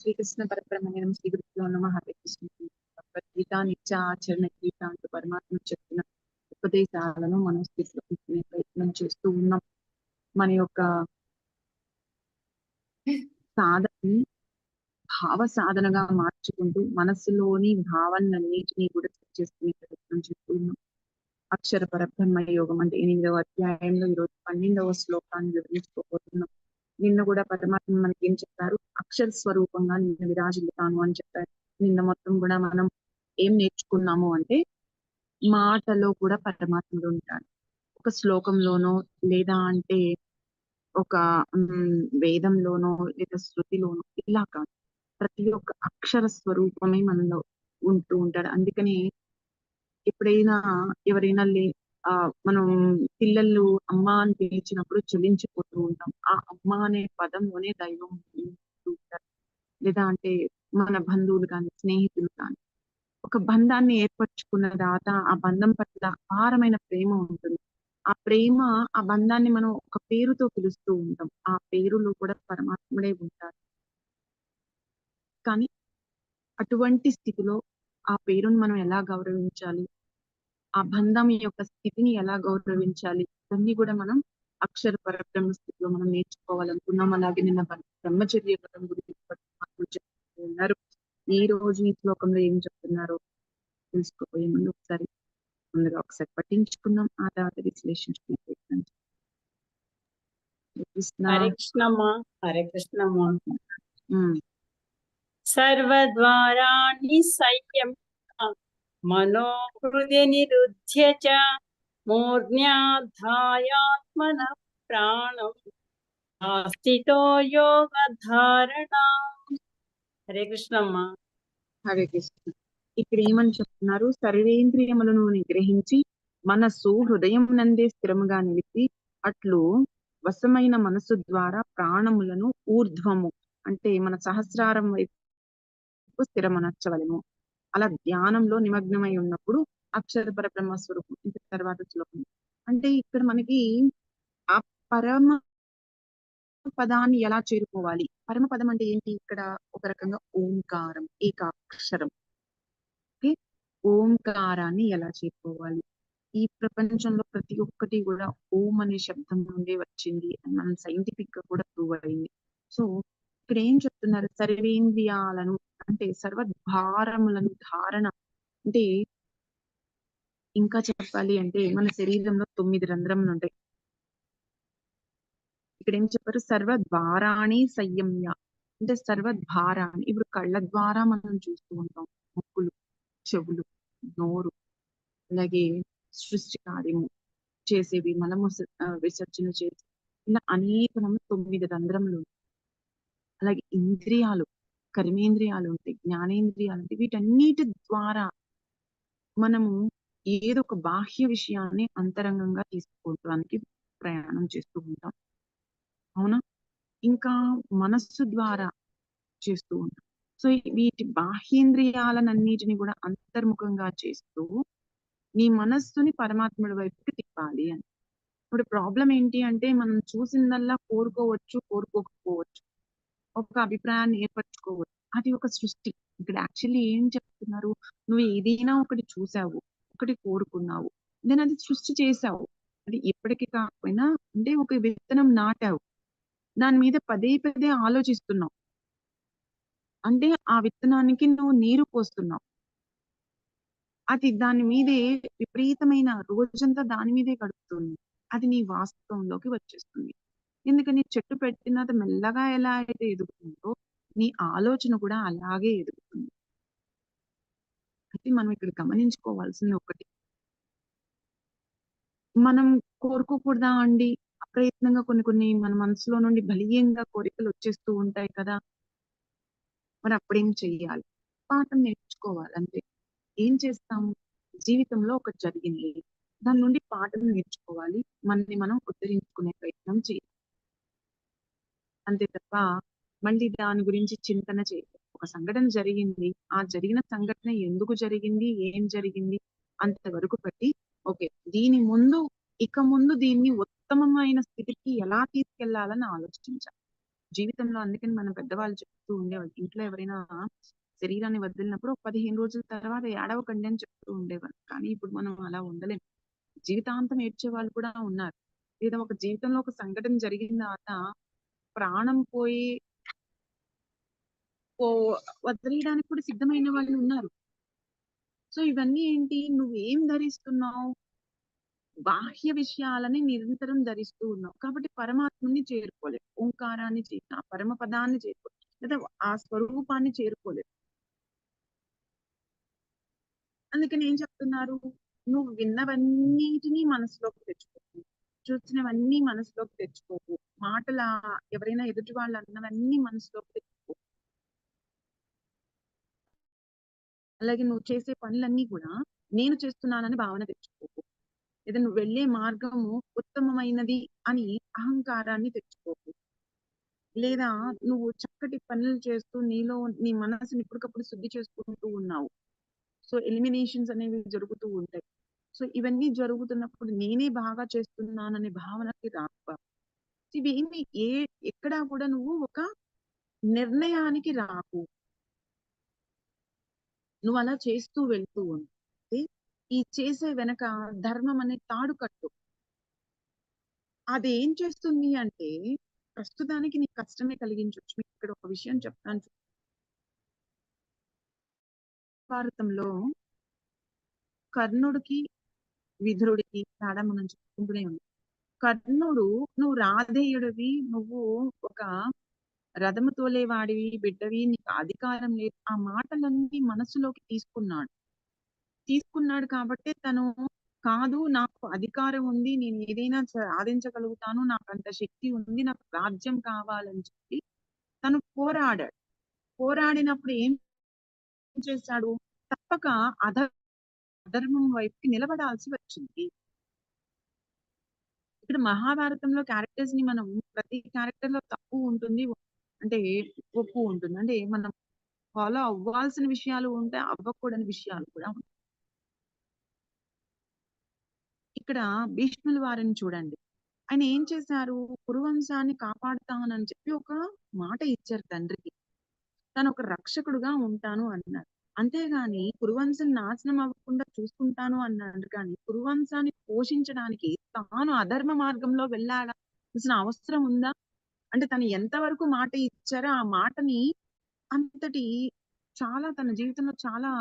శ్రీకృష్ణ పరబ్రహ్మణ్యం శ్రీ గురుభ్యో నమ. హరే కృష్ణ. భగవద్గీత నిత్య ఆచరణ గీత అంటూ పరమాత్మ చెప్పిన ఉపదేశాలను మనం స్థితిలో తీసుకునే ప్రయత్నం చేస్తూ ఉన్నాం. మన యొక్క సాధనని భావ సాధనగా మార్చుకుంటూ మనసులోని భావనన్నిటినీ కూడా సెట్ చేసుకునే ప్రయత్నం చేస్తూ ఉన్నాం. అక్షర పరబ్రహ్మ యోగం అంటే ఎనిమిదవ అధ్యాయంలో ఈరోజు పన్నెండవ శ్లోకాన్ని వివరించుకోబోతున్నాం. నిన్న కూడా పరమాత్మ మనకి ఏం చెప్పారు? అక్షర స్వరూపంగా నిన్న విరాజిల్లుతాను అని చెప్పారు. నిన్న మొత్తం కూడా మనం ఏం నేర్చుకున్నాము అంటే మాటలో కూడా పరమాత్ముడు ఉంటాడు. ఒక శ్లోకంలోనో లేదా అంటే ఒక వేదంలోనో లేదా శృతిలోనో ఇలా కాదు. ప్రతి ఒక్క అక్షర స్వరూపమే మనలో ఉంటూ ఉంటాడు. అందుకనే ఎప్పుడైనా ఎవరైనా లే ఆ మనం పిల్లలు అమ్మ అని పిలిచినప్పుడు చెల్లించిపోతూ ఉంటాం. ఆ అమ్మ అనే పదంలోనే దైవం ఉంటారు. లేదా అంటే మన బంధువులు కానీ స్నేహితులు కానీ. ఒక బంధాన్ని ఏర్పరచుకున్న తర్వాత ఆ బంధం పట్ల అపారమైన ప్రేమ ఉంటుంది. ఆ ప్రేమ ఆ బంధాన్ని మనం ఒక పేరుతో పిలుస్తూ ఉంటాం. ఆ పేరులో కూడా పరమాత్ముడే ఉంటారు కానీ అటువంటి స్థితిలో ఆ పేరును మనం ఎలా గౌరవించాలి? ఆ బంధం యొక్క స్థితిని ఎలా గౌరవించాలి? ఇవన్నీ కూడా మనం అక్షర పరబ్రహ్మ స్థితిలో మనం నేర్చుకోవాలనుకున్నాం. అలాగే నిన్న బ్రహ్మచర్య వ్రతం గురించి చెప్తున్నారు ఈ రోజు ఈ శ్లోకంలో ఏం చెప్తున్నారో తెలుసుకోబోయే ముందు ఒకసారి ముందుగా ఒకసారి పట్టించుకుందాం. ఆ తర్వాత విశ్లేషించుకునే ప్రయత్నం హరే కృష్ణమ్మ. హరే కృష్ణమ్మ. ఉమ్, సర్వద్వారాణి మనోహృది మనోహృదయ నిరుధ్య చ మూర్ధ్యాధ్యాయాత్మన ప్రాణం ఆస్థితో యోగ ధారణ హరే కృష్ణమ్మ హరే కృష్ణ ఇక్కడ ఏమని చెప్తున్నారు? సర్వేంద్రియములను నిగ్రహించి మనస్సు హృదయం నందే స్థిరముగా నిలిపి అట్లు వశమైన మనస్సు ద్వారా ప్రాణములను ఊర్ధ్వము అంటే మన సహస్రారం వైపు స్థిరమనర్చవలము అలా ధ్యానంలో నిమగ్నమై ఉన్నప్పుడు అక్షర పరబ్రహ్మ స్వరూపం ఇంత తర్వాత శ్లోకం. అంటే ఇక్కడ మనకి ఆ పరమ పదాన్ని ఎలా చేరుకోవాలి? పరమ పదం అంటే ఏంటి? ఇక్కడ ఒక రకంగా ఓంకారం ఏకాక్షరం. ఓకే? ఓంకారాన్ని ఎలా చేరుకోవాలి? ఈ ప్రపంచంలో ప్రతి ఒక్కటి కూడా ఓం అనే శబ్దం నుండి వచ్చింది అని మనం సైంటిఫిక్గా కూడా ప్రూవ్ అయింది. సో ఇక్కడ ఏం చెప్తున్నారు సర్వేంద్రియాలను అంటే సర్వద్భారములను ధారణ. అంటే ఇంకా చెప్పాలి అంటే మన శరీరంలో తొమ్మిది రంధ్రములు ఉంటాయి. ఇక్కడ ఏం చెప్పారు? సర్వద్వారాణి సంయమ్య. అంటే సర్వద్వారాన్ని ఇప్పుడు కళ్ళ ద్వారా మనం చూస్తూ ఉంటాం. ముక్కులు చెవులు నోరు అలాగే సృష్టి కార్యము చేసేవి మనము విసర్జన చేసి ఇలా అనేకము తొమ్మిది రంధ్రములు ఉంటాయి. అలాగే ఇంద్రియాలు కర్మేంద్రియాలు ఉంటాయి జ్ఞానేంద్రియాలు ఉంటాయి వీటన్నిటి ద్వారా మనము ఏదో ఒక బాహ్య విషయాన్ని అంతరంగంగా తీసుకోవడానికి ప్రయాణం చేస్తూ ఉంటాం. అవునా? ఇంకా మనస్సు ద్వారా చేస్తూ ఉంటాం. సో వీటి బాహ్యేంద్రియాలన్నిటిని కూడా అంతర్ముఖంగా చేస్తూ నీ మనస్సుని పరమాత్ముడి వైపుకి తిప్పాలి అని. ఇప్పుడు ప్రాబ్లం ఏంటి అంటే మనం చూసిందల్లా కోరుకోవచ్చు కోరుకోకపోవచ్చు. ఒక అభిప్రాయాన్ని ఏర్పరచుకోవచ్చు. అది ఒక సృష్టి. ఇక్కడ యాక్చువల్లీ ఏం చెప్తున్నారు? నువ్వు ఏదైనా ఒకటి చూసావు ఒకటి కోరుకున్నావు దెన్ అది సృష్టి చేసావు. అది ఎప్పటికీ కాకపోయినా అంటే ఒక విత్తనం నాటావు. దాని మీద పదే పదే ఆలోచిస్తున్నావు. అంటే ఆ విత్తనానికి నువ్వు నీరు పోస్తున్నావు. అది దాని మీదే విపరీతమైన రోజంతా దాని మీదే గడుపుతుంది. అది నీ వాస్తవంలోకి వచ్చేస్తుంది. ఎందుకని చెట్టు పెట్టినది మెల్లగా ఎలా అయితే ఎదుగుతుందో నీ ఆలోచన కూడా అలాగే ఎదుగుతుంది. అయితే మనం ఇక్కడ గమనించుకోవాల్సింది ఒకటి. మనం కోరుకోకూడదా అండి? అప్రయత్నంగా కొన్ని కొన్ని మన మనసులో నుండి బలీయంగా కోరికలు వచ్చేస్తూ ఉంటాయి కదా! మరి అప్పుడేం చెయ్యాలి? పాఠం నేర్చుకోవాలంటే ఏం చేస్తాము? జీవితంలో ఒకటి జరిగింది. దాని నుండి పాఠం నేర్చుకోవాలి. మనని మనం ఉద్ధరించుకునే ప్రయత్నం చేయాలి. అంతే తప్ప మళ్ళీ దాని గురించి చింతన చేయాలి. ఒక సంఘటన జరిగింది. ఆ జరిగిన సంఘటన ఎందుకు జరిగింది? ఏం జరిగింది? అంతవరకు పెట్టి ఓకే. దీని ముందు ఇక ముందు దీన్ని ఉత్తమమైన స్థితికి ఎలా తీసుకెళ్ళాలని ఆలోచించాలి. జీవితంలో అందుకని మనం పెద్దవాళ్ళు చెప్తూ ఉండేవాళ్ళు. ఇంట్లో ఎవరైనా శరీరాన్ని వదిలినప్పుడు ఒక పదిహేను రోజుల తర్వాత ఏడవకండి అని చెప్తూ ఉండేవాళ్ళు. కానీ ఇప్పుడు మనం అలా ఉండలేము జీవితాంతం ఏడ్చే వాళ్ళు కూడా ఉన్నారు. లేదా ఒక జీవితంలో ఒక సంఘటన జరిగిన తర్వాత ప్రాణం పోయి పో వదిలేయడానికి కూడా సిద్ధమైన వాళ్ళు ఉన్నారు. సో ఇవన్నీ ఏంటి? నువ్వేం ధరిస్తున్నావు? బాహ్య విషయాలని నిరంతరం ధరిస్తూ ఉన్నావు. కాబట్టి పరమాత్మని చేరుకోలేవు. ఓంకారాన్ని చేసిన ఆ పరమ పదాన్ని చేరుకోలేదు లేదా ఆ స్వరూపాన్ని చేరుకోలేదు అందుకని ఏం చెప్తున్నారు? నువ్వు విన్నవన్నిటినీ మనసులోకి తెచ్చుకోకు చూసినవన్నీ మనసులోకి తెచ్చుకోకు. మాటల ఎవరైనా ఎదుటి వాళ్ళు అన్నవన్నీ మనసులోకి తెచ్చుకో అలాగే నువ్వు చేసే పనులన్నీ కూడా నేను చేస్తున్నానని భావన తెచ్చుకోకు లేదా నువ్వు వెళ్ళే మార్గము ఉత్తమమైనది అని అహంకారాన్ని తెచ్చుకోకు లేదా నువ్వు చక్కటి పనులు చేస్తూ నీలో నీ మనసుని ఇప్పటికప్పుడు శుద్ధి చేసుకుంటూ ఉన్నావు. సో ఎలిమినేషన్స్ అనేవి జరుగుతూ ఉంటాయి. సో ఇవన్నీ జరుగుతున్నప్పుడు నేనే బాగా చేస్తున్నాననే భావనకి రాక ఇవేమి ఏ ఎక్కడా కూడా నువ్వు ఒక నిర్ణయానికి రాకు. నువ్వు అలా చేస్తూ వెళ్తూ ఉంటే ఈ చేసే వెనక ధర్మం అనే తాడు కట్టు. అది ఏం చేస్తుంది అంటే ప్రస్తుతానికి నీకు కష్టమే కలిగించవచ్చు మీకు ఇక్కడ ఒక విషయం చెప్తాను భారతంలో కర్ణుడికి విధుడికి తేడా మనం చెప్పుకుంటూనే ఉంది కర్ణుడు నువ్వు రాధేయుడివి నువ్వు ఒక రథము తోలేవాడివి బిడ్డవి నీకు అధికారం లేదు ఆ మాటలన్నీ మనసులోకి తీసుకున్నాడు. తీసుకున్నాడు కాబట్టి తను కాదు నాకు అధికారం ఉంది నేను ఏదైనా సాధించగలుగుతాను నాకు అంత శక్తి ఉంది నాకు రాజ్యం కావాలని చెప్పి తను పోరాడాడు. పోరాడినప్పుడు ఏం చేశాడు తప్పక అధ అధర్మం వైపుకి నిలబడాల్సి వచ్చింది. ఇక్కడ మహాభారతంలో క్యారెక్టర్స్ని మనం ప్రతి క్యారెక్టర్లో తప్పు ఉంటుంది. అంటే ఒప్పు ఉంటుంది. అంటే మనం ఫాలో అవ్వాల్సిన విషయాలు ఉంటాయి అవ్వకూడని విషయాలు కూడా ఉంటాయి. ఇక్కడ భీష్ముల వారిని చూడండి. ఆయన ఏం చేశారు? కురువంశాన్ని కాపాడుతానని చెప్పి ఒక మాట ఇచ్చారు తండ్రికి. తను ఒక రక్షకుడుగా ఉంటాను అన్నారు అంతేగాని కురువంశం నాశనం అవ్వకుండా చూసుకుంటాను అన్నాడు. కానీ కురువంశాన్ని పోషించడానికి తాను అధర్మ మార్గంలో వెళ్ళాల్సిన అవసరం ఉందా? అంటే తను ఎంతవరకు మాట ఇచ్చారో ఆ మాటని అంతటి చాలా తన జీవితంలో చాలా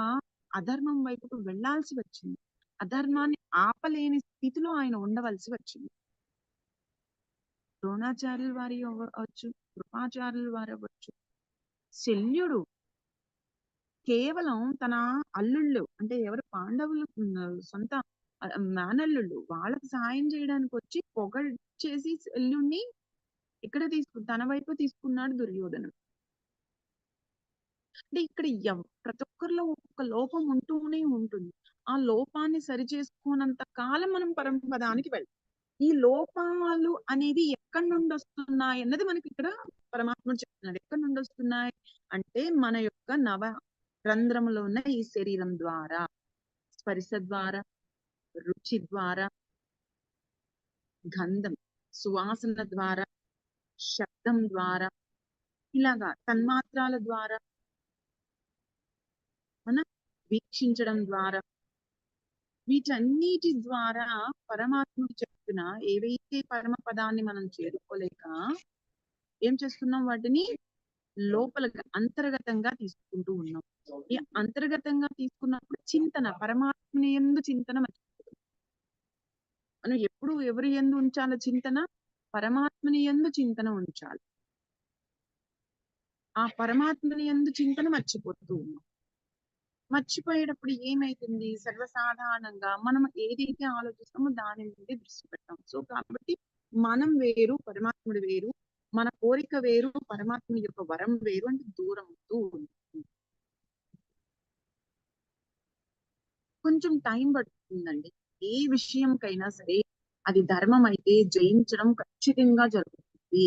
అధర్మం వైపుకు వెళ్ళాల్సి వచ్చింది. అధర్మాన్ని ఆపలేని స్థితిలో ఆయన ఉండవలసి వచ్చింది. ద్రోణాచార్యుల వారి అవ్వచ్చు కృపాచార్యుల వారు అవ్వచ్చు. శల్యుడు కేవలం తన అల్లుళ్ళు అంటే ఎవరు పాండవులు సొంత మేనల్లుళ్ళు వాళ్ళకి సాయం చేయడానికి వచ్చి పొగడ్చేసి శల్యుణ్ణి ఇక్కడ తీసుకు తన వైపు తీసుకున్నాడు దుర్యోధనుడు అంటే ఇక్కడ ప్రతి ఒక్కరిలో ఒక్కొక్క లోపం ఉంటూనే ఉంటుంది. ఆ లోపాన్ని సరి చేసుకోనంత కాలం మనం పరమపదానికి వెళ్తాం ఈ లోపాలు అనేది ఎక్కడి నుండి వస్తున్నాయి అన్నది మనకి ఇక్కడ పరమాత్ముడు చెప్తున్నాడు. ఎక్కడి నుండి వస్తున్నాయి అంటే మన యొక్క నవ రంధ్రములో ఉన్న ఈ శరీరం ద్వారా స్పర్శ ద్వారా రుచి ద్వారా గంధం సువాసన ద్వారా శబ్దం ద్వారా ఇలాగా తన్మాత్రాల ద్వారా మన వీక్షించడం ద్వారా వీటన్నిటి ద్వారా పరమాత్ముడు చెప్తున్న ఏవైతే పరమ పదాన్ని మనం చేరుకోలేక ఏం చేస్తున్నాం వాటిని? లోపల అంతర్గతంగా తీసుకుంటూ ఉన్నాం. ఈ అంతర్గతంగా తీసుకున్నప్పుడు చింతన పరమాత్మని ఎందు చింతన మనం ఎప్పుడు ఎవరి ఎందు ఉంచాలి చింతన పరమాత్మని ఎందు చింతన ఉంచాలి. ఆ పరమాత్మని ఎందు చింతన మర్చిపోతూ ఉన్నాం. మర్చిపోయేటప్పుడు ఏమైతుంది? సర్వసాధారణంగా మనం ఏదైతే ఆలోచిస్తామో దాని నుండి దృష్టి పెట్టాం. సో కాబట్టి మనం వేరు పరమాత్ముడు వేరు మన కోరిక వేరు పరమాత్మ యొక్క వరం వేరు అంటే దూరం అవుతూ ఉంటుంది. కొంచెం టైం పడుతుందండి. ఏ విషయంకైనా సరే అది ధర్మం అయితే జయించడం ఖచ్చితంగా జరుగుతుంది.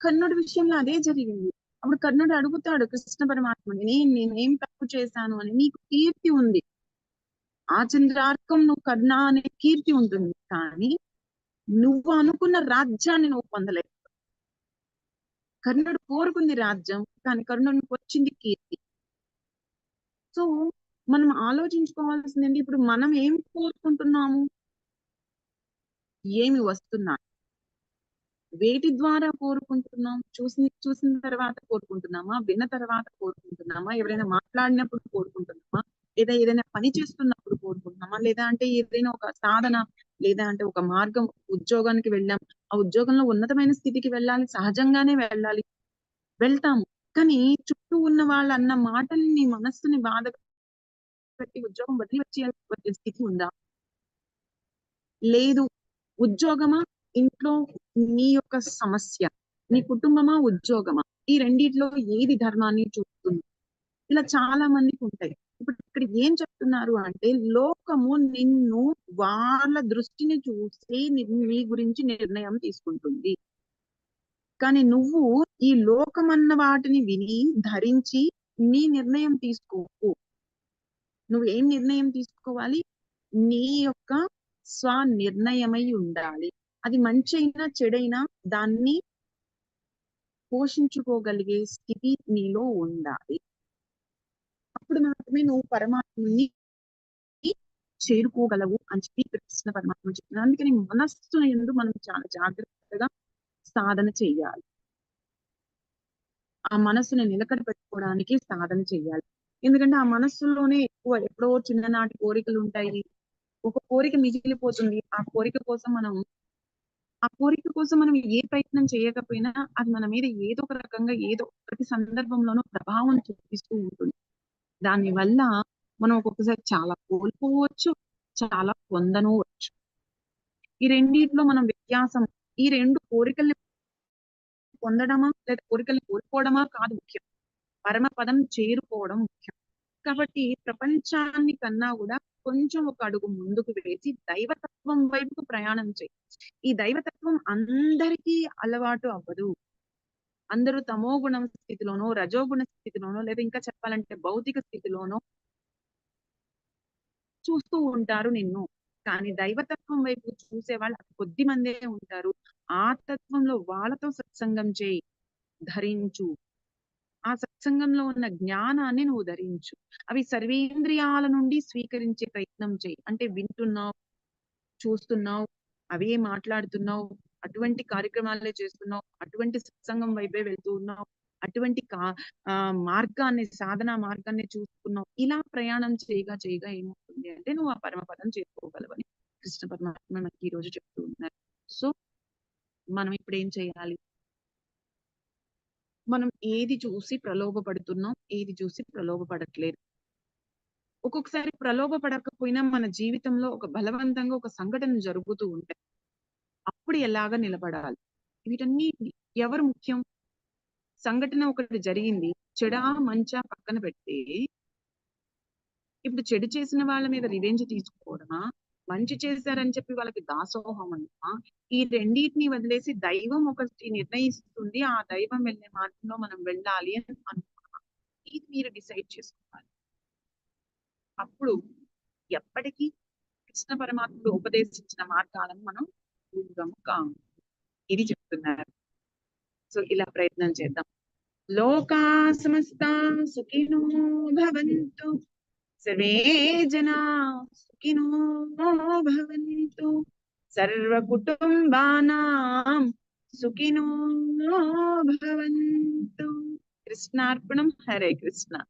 కర్ణుడి విషయంలో అదే జరిగింది. అప్పుడు కర్ణుడు అడుగుతాడు కృష్ణ పరమాత్మని నేను నేనేం తప్పు చేశాను అని నీకు కీర్తి ఉంది. ఆ చంద్రార్కం నువ్వు కర్ణ అనే కీర్తి ఉంటుంది. కానీ నువ్వు అనుకున్న రాజ్యాన్ని నువ్వు పొందలేవు. కర్ణుడు కోరుకుంది రాజ్యం కానీ కర్ణుడికి వచ్చింది కీర్తి. సో మనం ఆలోచించుకోవాల్సింది ఏంటి ఇప్పుడు మనం ఏం కోరుకుంటున్నాము? ఏమి వస్తున్నా? వేటి ద్వారా కోరుకుంటున్నాం? చూసి చూసిన తర్వాత కోరుకుంటున్నామా? విన్న తర్వాత కోరుకుంటున్నామా? ఎవరైనా మాట్లాడినప్పుడు కోరుకుంటున్నామా? లేదా ఏదైనా పని చేస్తున్నప్పుడు కోరుకుంటున్నామా? లేదా అంటే ఏదైనా ఒక సాధన లేదా అంటే ఒక మార్గం ఉద్యోగానికి వెళ్ళాం. ఆ ఉద్యోగంలో ఉన్నతమైన స్థితికి వెళ్ళాలి సహజంగానే వెళ్ళాలి వెళ్తాము. కానీ చుట్టూ ఉన్న వాళ్ళు అన్న మాటల్ని మనస్సుని బాధ పెట్టి ఉద్యోగం వదిలి వచ్చే స్థితి ఉందా? లేదు. ఉద్యోగమా? ఇంట్లో నీ యొక్క సమస్య నీ కుటుంబమా? ఉద్యోగమా? ఈ రెండిట్లో ఏది ధర్మాన్ని చూస్తుంది? ఇలా చాలా మందికి ఉంటాయి. ఇప్పుడు ఇక్కడ ఏం చెప్తున్నారు అంటే లోకము నిన్ను వాళ్ళ దృష్టిని చూసి ని- నీ గురించి నిర్ణయం తీసుకుంటుంది. కానీ నువ్వు ఈ లోకమన్న వాటిని విని ధరించి నీ నిర్ణయం తీసుకోకు. నువ్వు ఏం నిర్ణయం తీసుకోవాలి? నీ యొక్క స్వ నిర్ణయమై ఉండాలి. అది మంచి అయినా చెడైనా దాన్ని పోషించుకోగలిగే స్థితి నీలో ఉండాలి. అప్పుడు మాత్రమే నువ్వు పరమాత్మని చేరుకోగలవు అని చెప్పి కృష్ణ పరమాత్మ చెప్తున్నారు అందుకని మనస్సును ఎందు మనం చాలా జాగ్రత్తగా సాధన చేయాలి. ఆ మనస్సుని నిలకడ పెట్టుకోవడానికి సాధన చేయాలి. ఎందుకంటే ఆ మనస్సులోనే ఎక్కువ ఎప్పుడో చిన్ననాటి కోరికలు ఉంటాయి. ఒక కోరిక మిగిలిపోతుంది. ఆ కోరిక కోసం మనం ఆ కోరిక కోసం మనం ఏ ప్రయత్నం చేయకపోయినా అది మన మీద ఏదో ఒక రకంగా ఏదో ప్రతి సందర్భంలోనూ ప్రభావం చూపిస్తూ ఉంటుంది. దాని వల్ల మనం ఒక్కొక్కసారి చాలా కోల్పోవచ్చు చాలా పొందనవచ్చు ఈ రెండిట్లో మనం వ్యత్యాసం ఈ రెండు కోరికల్ని పొందడమా లేదా కోరికల్ని కోల్పోవడమా కాదు ముఖ్యం. పరమపదం చేరుకోవడం ముఖ్యం. కాబట్టి ప్రపంచాన్ని కన్నా కూడా కొంచెం ఒక అడుగు ముందుకు వేసి దైవతత్వం వైపుకు ప్రయాణం చేయి. ఈ దైవతత్వం అందరికీ అలవాటు అవ్వదు. అందరూ తమో గుణ స్థితిలోనో రజోగుణ స్థితిలోనో లేదా ఇంకా చెప్పాలంటే భౌతిక స్థితిలోనో చూస్తూ ఉంటారు నిన్ను. కానీ దైవతత్వం వైపు చూసే వాళ్ళు కొద్ది మందే ఉంటారు. ఆ తత్వంలో వాళ్ళతో సత్సంగం చేయి. ధరించు. ఆ సత్సంగంలో ఉన్న జ్ఞానాన్ని నువ్వు ధరించు. అవి సర్వేంద్రియాల నుండి స్వీకరించే ప్రయత్నం చేయి. అంటే వింటున్నావు చూస్తున్నావు అవే మాట్లాడుతున్నావు అటువంటి కార్యక్రమాలే చేస్తున్నావు అటువంటి సత్సంగం వైపే వెళ్తూ ఉన్నావు అటువంటి కా మార్గాన్ని సాధన మార్గాన్ని చూసుకున్నావు. ఇలా ప్రయాణం చేయగా చేయగా ఏమవుతుంది అంటే నువ్వు ఆ పరమపదం చేసుకోగలవని కృష్ణ పరమాత్మ మనకి ఈ రోజు చెప్తూ ఉన్నారు. సో మనం ఇప్పుడు ఏం చేయాలి? మనం ఏది చూసి ప్రలోభపడుతున్నాం ఏది చూసి ప్రలోభపడట్లేదు. ఒక్కొక్కసారి ప్రలోభపడకపోయినా మన జీవితంలో ఒక బలవంతంగా ఒక సంఘటన జరుగుతూ ఉంటాయి. అప్పుడు ఎలాగ నిలబడాలి? వీటన్ని ఎవరు ముఖ్యం? సంఘటన ఒకటి జరిగింది. చెడా మంచా పక్కన పెట్టి ఇప్పుడు చెడు చేసిన వాళ్ళ మీద రివెంజ్ తీసుకోవడమా? మంచి చేశారని చెప్పి వాళ్ళకి దాసోహం అన్నా ఈ రెండింటిని వదిలేసి దైవం ఒకటి నిర్ణయిస్తుంది. ఆ దైవం వెళ్ళే మార్గంలో మనం వెళ్ళాలి అని అనుకున్నా ఇది మీరు డిసైడ్ చేసుకోవాలి. అప్పుడు ఎప్పటికీ కృష్ణ పరమాత్ముడు ఉపదేశించిన మార్గాలను మనం పూర్వము కాము ఇది చెప్తున్నారు. సో ఇలా ప్రయత్నం చేద్దాం. లోకా సమస్త సుఖినో భవంతు. సర్వే జనా సుఖినో భవంతు. సర్వ కుటుంబానాం సుఖినో భవంతు. కృష్ణార్పణం. హరే కృష్ణ.